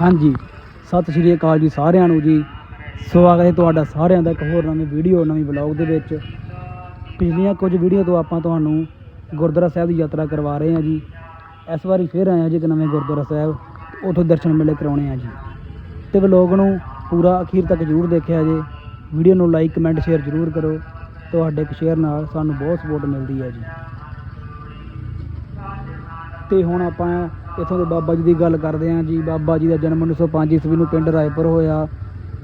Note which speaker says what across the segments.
Speaker 1: ਹਾਂਜੀ। ਸਤਿ ਸ਼੍ਰੀ ਅਕਾਲ ਜੀ ਸਾਰਿਆਂ ਨੂੰ ਜੀ। ਸਵਾਗਤ ਹੈ ਤੁਹਾਡਾ ਸਾਰਿਆਂ ਦਾ ਇੱਕ ਹੋਰ ਨਵੀਂ ਵੀਡੀਓ, ਨਵੀਂ ਬਲੌਗ ਦੇ ਵਿੱਚ। ਪਿਛਲੀਆਂ ਕੁਝ ਵੀਡੀਓ ਤੋਂ ਆਪਾਂ ਤੁਹਾਨੂੰ ਗੁਰਦੁਆਰਾ ਸਾਹਿਬ ਦੀ ਯਾਤਰਾ ਕਰਵਾ ਰਹੇ ਹਾਂ ਜੀ। ਇਸ ਵਾਰੀ ਫਿਰ ਆਏ ਹਾਂ ਜੀ ਇੱਕ ਨਵੇਂ ਗੁਰਦੁਆਰਾ ਸਾਹਿਬ। ਉੱਥੋਂ ਦਰਸ਼ਨ ਮੇਲੇ ਕਰਾਉਣੇ ਆ ਜੀ। ਤੇ ਵਲੋਗ ਨੂੰ ਪੂਰਾ ਅਖੀਰ ਤੱਕ ਜ਼ਰੂਰ ਦੇਖਿਆ ਜੇ। ਵੀਡੀਓ ਨੂੰ ਲਾਈਕ, ਕਮੈਂਟ, ਸ਼ੇਅਰ ਜ਼ਰੂਰ ਕਰੋ। ਤੁਹਾਡੇ ਇੱਕ ਸ਼ੇਅਰ ਨਾਲ ਸਾਨੂੰ ਬਹੁਤ ਸਪੋਰਟ ਮਿਲਦੀ ਹੈ ਜੀ। ਤੇ ਹੁਣ ਆਪਾਂ ਇੱਥੋਂ ਦੇ ਬਾਬਾ ਜੀ ਦੀ ਗੱਲ ਕਰਦੇ ਹਾਂ ਜੀ। ਬਾਬਾ ਜੀ ਦਾ ਜਨਮ 1905 ਈਸਵੀ ਨੂੰ ਪਿੰਡ ਰਾਏਪੁਰ ਹੋਇਆ।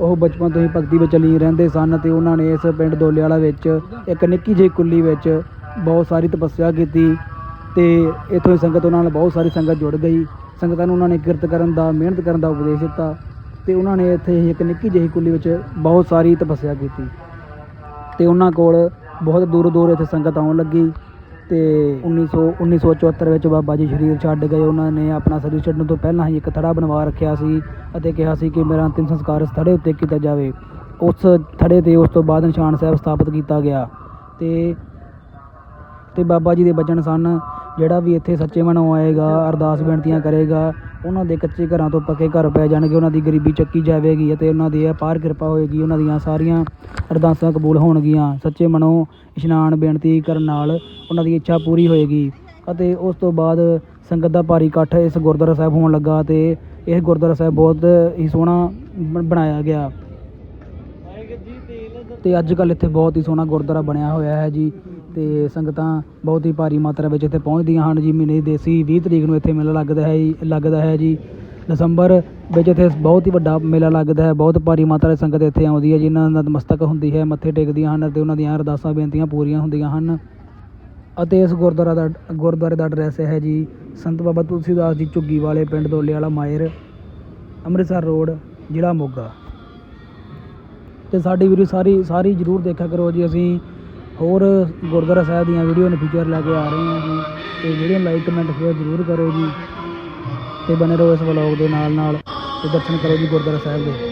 Speaker 1: ਉਹ ਬਚਪਨ ਤੋਂ ਹੀ ਭਗਤੀ ਵਿੱਚ ਲੀਨ ਰਹਿੰਦੇ ਸਨ ਤੇ ਉਹਨਾਂ ਨੇ ਇਸ ਪਿੰਡ ਦੋਲੇ ਵਿੱਚ ਇੱਕ ਨਿੱਕੀ ਜਿਹੀ ਕੁੱਲੀ ਵਿੱਚ ਬਹੁਤ ਸਾਰੀ ਤਪੱਸਿਆ ਕੀਤੀ ਤੇ ਇੱਥੋਂ ਦੀ ਸੰਗਤ ਉਹਨਾਂ ਨਾਲ ਬਹੁਤ ਸਾਰੀ ਸੰਗਤ ਜੁੜ ਗਈ। ਸੰਗਤਾਂ ਨੂੰ ਉਹਨਾਂ ਨੇ ਕਿਰਤ ਕਰਨ ਦਾ, ਮਿਹਨਤ ਕਰਨ ਦਾ ਉਪਦੇਸ਼ ਦਿੱਤਾ ਤੇ ਉਹਨਾਂ ਨੇ ਇੱਥੇ ਹੀ ਇੱਕ ਨਿੱਕੀ ਜਿਹੀ ਕੁੱਲੀ ਵਿੱਚ ਬਹੁਤ ਸਾਰੀ ਤਪੱਸਿਆ ਕੀਤੀ ਤੇ ਉਹਨਾਂ ਕੋਲ ਬਹੁਤ ਦੂਰ ਦੂਰ ਇੱਥੇ ਸੰਗਤ ਆਉਣ ਲੱਗੀ। ਤੇ 1900 1974 ਵਿੱਚ ਬਾਬਾ ਜੀ ਸ਼ਰੀਰ ਛੱਡ ਗਏ। ਉਹਨਾਂ ਨੇ ਆਪਣਾ ਸਰੀਰ ਛੱਡਣ ਤੋਂ ਪਹਿਲਾਂ ਹੀ ਇੱਕ ਥੜਾ ਬਣਵਾ ਰੱਖਿਆ ਸੀ ਅਤੇ ਕਿਹਾ ਸੀ ਕਿ ਮੇਰਾ ਅੰਤਿਮ ਸੰਸਕਾਰ ਇਸ ਥੜੇ ਉੱਤੇ ਕੀਤਾ ਜਾਵੇ। ਉਸ ਥੜੇ ਤੇ ਉਸ ਤੋਂ ਬਾਅਦ ਨਿਸ਼ਾਨ ਸਾਹਿਬ ਸਥਾਪਿਤ ਕੀਤਾ ਗਿਆ। ਤੇ ਤੇ ਬਾਬਾ ਜੀ ਦੇ ਬਚਨ ਸਨ ਜਿਹੜਾ ਵੀ ਇੱਥੇ ਸੱਚੇ ਮਨੋਂ ਆਏਗਾ ਅਰਦਾਸ ਬੇਨਤੀਆਂ ਕਰੇਗਾ ਉਹਨਾਂ ਦੇ ਕੱਚੇ ਘਰਾਂ ਤੋਂ ਪੱਕੇ ਘਰ ਪੈ ਜਾਣਗੇ ਉਹਨਾਂ ਦੀ ਗਰੀਬੀ ਚੱਕੀ ਜਾਵੇਗੀ ਅਤੇ ਉਹਨਾਂ ਦੀ ਅਪਾਰ ਕਿਰਪਾ ਹੋਏਗੀ ਉਹਨਾਂ ਦੀਆਂ ਸਾਰੀਆਂ ਅਰਦਾਸਾਂ ਕਬੂਲ ਹੋਣਗੀਆਂ। ਸੱਚੇ ਮਨੋਂ ਇਸ਼ਨਾਨ ਬੇਨਤੀ ਕਰਨ ਨਾਲ ਉਹਨਾਂ ਦੀ ਇੱਛਾ ਪੂਰੀ ਹੋਏਗੀ ਅਤੇ ਉਸ ਤੋਂ ਬਾਅਦ ਸੰਗਤ ਦਾ ਭਾਰੀ ਇਕੱਠ ਇਸ ਗੁਰਦੁਆਰਾ ਸਾਹਿਬ ਹੋਣ ਲੱਗਾ ਤੇ ਇਹ ਗੁਰਦੁਆਰਾ ਸਾਹਿਬ ਬਹੁਤ ਹੀ ਸੋਹਣਾ ਬਣ- ਬਣਾਇਆ ਗਿਆ। ਤੇ ਅੱਜ ਕੱਲ੍ਹ ਇੱਥੇ ਬਹੁਤ ਹੀ ਸੋਹਣਾ ਗੁਰਦੁਆਰਾ ਬਣਿਆ ਹੋਇਆ ਹੈ ਜੀ। ਅਤੇ ਸੰਗਤਾਂ ਬਹੁਤ ਹੀ ਭਾਰੀ ਮਾਤਰਾ ਵਿੱਚ ਇੱਥੇ ਪਹੁੰਚਦੀਆਂ ਹਨ ਜੀ। ਮਹੀਨੇ ਦੀ ਦੇਸੀ ਵੀਹ ਤਰੀਕ ਨੂੰ ਇੱਥੇ ਮੇਲਾ ਲੱਗਦਾ ਹੈ ਜੀ, ਲੱਗਦਾ ਹੈ ਜੀ। ਦਸੰਬਰ ਵਿੱਚ ਇੱਥੇ ਬਹੁਤ ਹੀ ਵੱਡਾ ਮੇਲਾ ਲੱਗਦਾ ਹੈ। ਬਹੁਤ ਭਾਰੀ ਮਾਤਰਾ ਵਿੱਚ ਸੰਗਤ ਇੱਥੇ ਆਉਂਦੀ ਹੈ ਜਿਨ੍ਹਾਂ ਨਤਮਸਤਕ ਹੁੰਦੀ ਹੈ, ਮੱਥੇ ਟੇਕਦੀਆਂ ਹਨ ਅਤੇ ਉਹਨਾਂ ਦੀਆਂ ਅਰਦਾਸਾਂ, ਬੇਨਤੀਆਂ ਪੂਰੀਆਂ ਹੁੰਦੀਆਂ ਹਨ। ਅਤੇ ਇਸ ਗੁਰਦੁਆਰਾ ਦਾ, ਗੁਰਦੁਆਰੇ ਦਾ ਐਡਰੈਸ ਹੈ ਜੀ, ਸੰਤ ਬਾਬਾ ਤੁਲਸੀਦਾਸ ਜੀ ਝੁੱਗੀ ਵਾਲੇ ਪਿੰਡ ਦੋਲੇ ਵਾਲਾ ਮਾਇਰ ਅੰਮ੍ਰਿਤਸਰ ਰੋਡ, ਜ਼ਿਲ੍ਹਾ ਮੋਗਾ। ਤੇ ਸਾਡੀ ਵੀਡੀਓ ਸਾਰੀ ਸਾਰੀ ਜਰੂਰ ਦੇਖਿਆ ਕਰੋ ਜੀ। ਅਸੀਂ ਹੋਰ ਗੁਰਦੁਆਰਾ ਸਾਹਿਬ ਦੀਆਂ ਵੀਡੀਓ ਨੇ ਫੀਚਰ ਲੈ ਕੇ ਆ ਰਹੇ ਹਾਂ ਜੀ। ਤੇ ਵੀਡੀਓ ਲਾਈਕ ਕਮੈਂਟ ਸ਼ੇਅਰ ਜਰੂਰ ਕਰੋ ਜੀ। ਤੇ ਬਨੇ ਰਹੋ ਇਸ ਵਲੌਗ ਦੇ ਨਾਲ ਨਾਲ ਤੇ ਦਰਸ਼ਨ ਕਰੋ ਜੀ ਗੁਰਦੁਆਰਾ ਸਾਹਿਬ ਦੇ।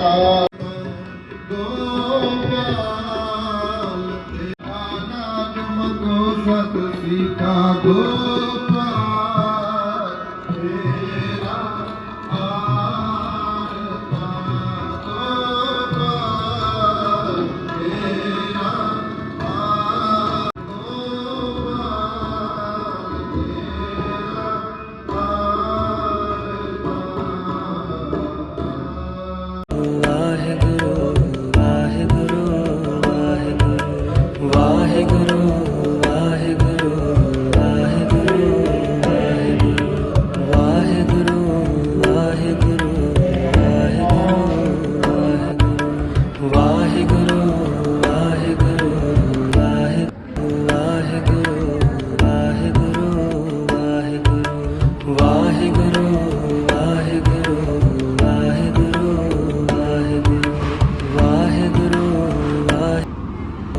Speaker 2: 啊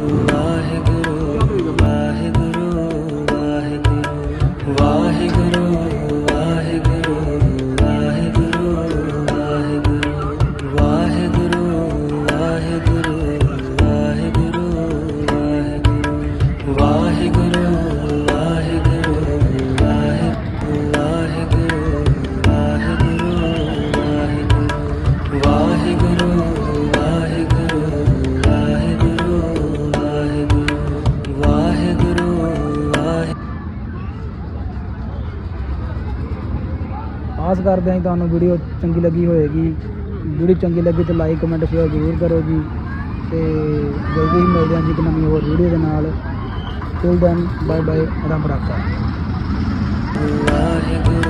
Speaker 2: love.
Speaker 1: ਆਸ ਕਰਦੇ ਹਾਂ ਜੀ ਤੁਹਾਨੂੰ ਵੀਡੀਓ ਚੰਗੀ ਲੱਗੀ ਹੋਏਗੀ। ਵੀਡੀਓ ਚੰਗੀ ਲੱਗੀ ਤਾਂ ਲਾਈਕ ਕਮੈਂਟ ਸ਼ੇਅਰ ਜ਼ਰੂਰ ਕਰੋ ਜੀ। ਤੇ ਜਲਦੀ ਹੀ ਮਿਲਦੇ ਹਾਂ ਜੀ ਇੱਕ ਨਵੀਂ ਹੋਰ ਵੀਡੀਓ ਦੇ ਨਾਲ। ਟਿਲ ਦੈਨ ਬਾਏ ਬਾਏ ਰੱਬ ਰਾਖਾ।
Speaker 2: ਵਾਹਿਗੁਰੂ